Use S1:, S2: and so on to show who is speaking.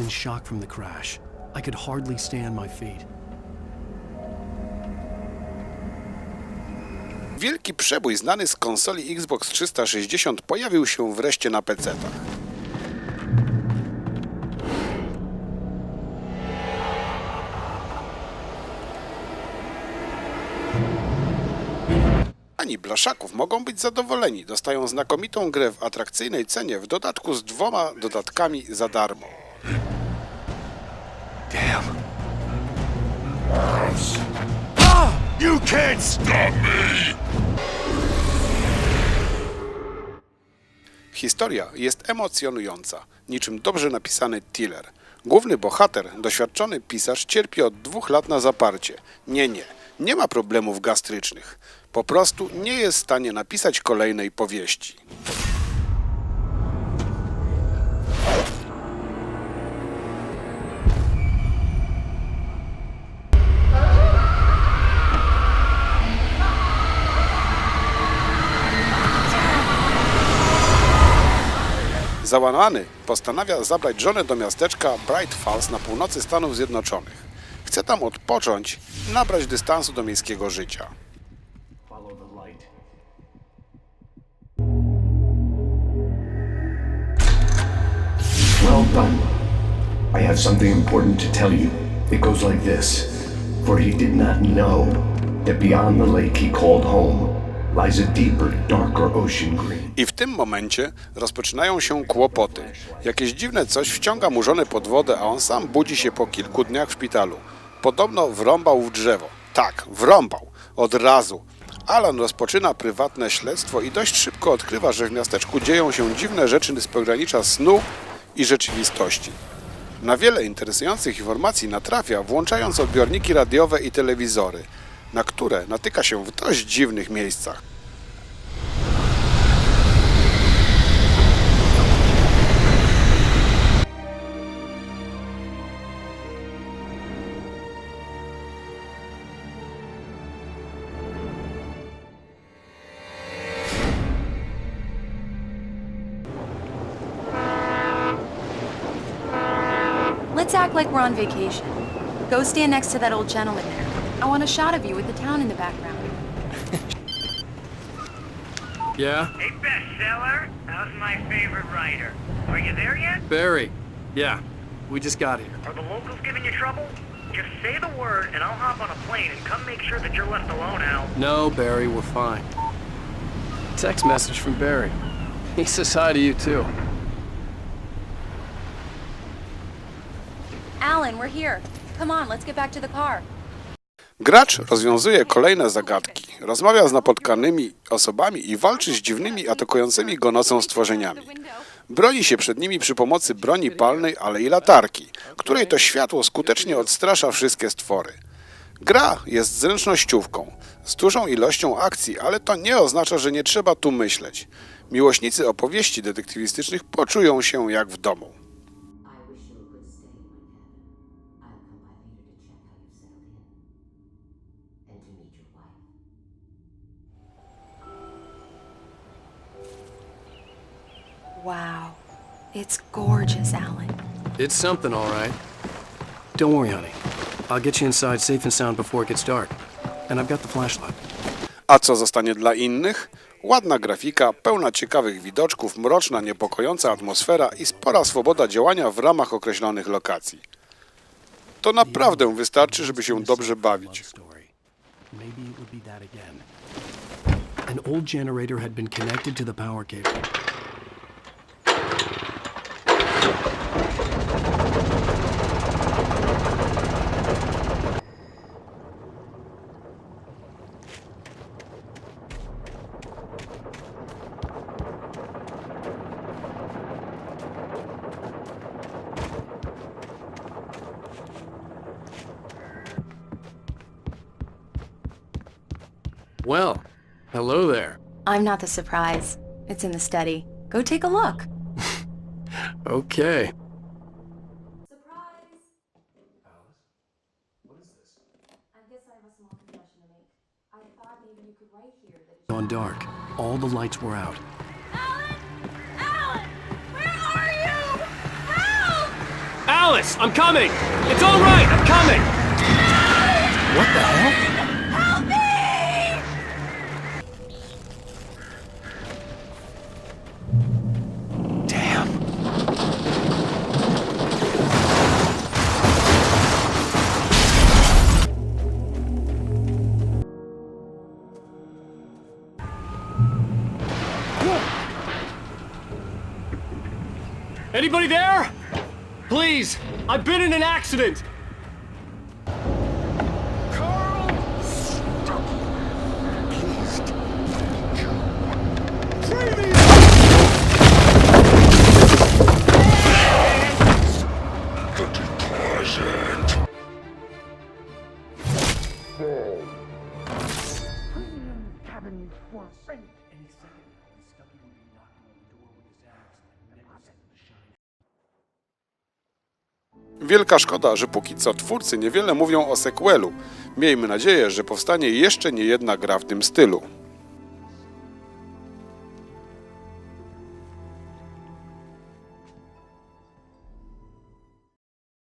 S1: in shock from the crash. I could hardly stay on my feet.
S2: Wielki przebój znany z konsoli Xbox 360 pojawił się wreszcie na PC-tach. Ani blaszaków mogą być zadowoleni. Dostają znakomitą grę w atrakcyjnej cenie, w dodatku z dwoma dodatkami za darmo.
S3: Damn. You can't stop me!
S2: Historia jest emocjonująca, niczym dobrze napisany thriller. Główny bohater, doświadczony pisarz, cierpi od dwóch lat na zaparcie. Nie, nie, nie ma problemów gastrycznych. Po prostu nie jest w stanie napisać kolejnej powieści. Załamany postanawia zabrać żonę do miasteczka Bright Falls na północy Stanów Zjednoczonych. Chce tam odpocząć i nabrać dystansu do miejskiego życia.
S4: Well done. I have something important to tell you. It goes like this For he did not know that beyond the lake he called home
S2: I w tym momencie rozpoczynają się kłopoty. Jakieś dziwne coś wciąga mu żonę pod wodę, a on sam budzi się po kilku dniach w szpitalu. Podobno wrąbał w drzewo. Tak, wrąbał. Od razu. Alan rozpoczyna prywatne śledztwo i dość szybko odkrywa, że w miasteczku dzieją się dziwne rzeczy z pogranicza snu i rzeczywistości. Na wiele interesujących informacji natrafia, włączając odbiorniki radiowe i telewizory, na które natyka się w dość dziwnych miejscach.
S5: Let's act like we're on vacation. Go stand next to that old gentleman there. I want a shot of you with the town in the background.
S1: Yeah?
S6: Hey, bestseller, how's my favorite writer? Are you there yet?
S1: Barry. Yeah. We just got here.
S6: Are the locals giving you trouble? Just say the word, and I'll hop on a plane and come make sure that you're left alone, Al.
S1: No, Barry, we're fine. Text message from Barry. He says hi to you, too.
S5: Alan, we're here. Come on, let's get back to the car.
S2: Gracz rozwiązuje kolejne zagadki, rozmawia z napotkanymi osobami i walczy z dziwnymi, atakującymi go nocą stworzeniami. Broni się przed nimi przy pomocy broni palnej, ale i latarki, której to światło skutecznie odstrasza wszystkie stwory. Gra jest zręcznościówką, z dużą ilością akcji, ale to nie oznacza, że nie trzeba tu myśleć. Miłośnicy opowieści detektywistycznych poczują się jak w domu.
S5: Wow. It's gorgeous, Alan.
S1: It's something, all right. Don't worry, honey. I'll get you inside safe and sound before it gets dark. And I've got the flashlight.
S2: A co zostanie dla innych? Ładna grafika, pełna ciekawych widoczków, mroczna, niepokojąca atmosfera i spora swoboda działania w ramach określonych lokacji. To naprawdę wystarczy, żeby się dobrze bawić.
S1: An old generator had been connected to the power cable. Well, hello there.
S5: I'm not the surprise. It's in the study. Go take a look.
S1: Okay.
S5: Surprise! Alice? What is this? I guess I have a small confession to make. I thought maybe you could write here that it's...
S1: Gone dark. All the lights were out.
S5: Alan! Alan! Where are you? Help!
S1: Alice, I'm coming! It's all right, I'm coming! What the hell? Anybody there? Please, I've been in an accident. Carl! Stop. Please me! Cabin for a cent. Any second, I'm stuck in
S2: Wielka szkoda, że póki co twórcy niewiele mówią o sequelu. Miejmy nadzieję, że powstanie jeszcze nie jedna gra w tym stylu.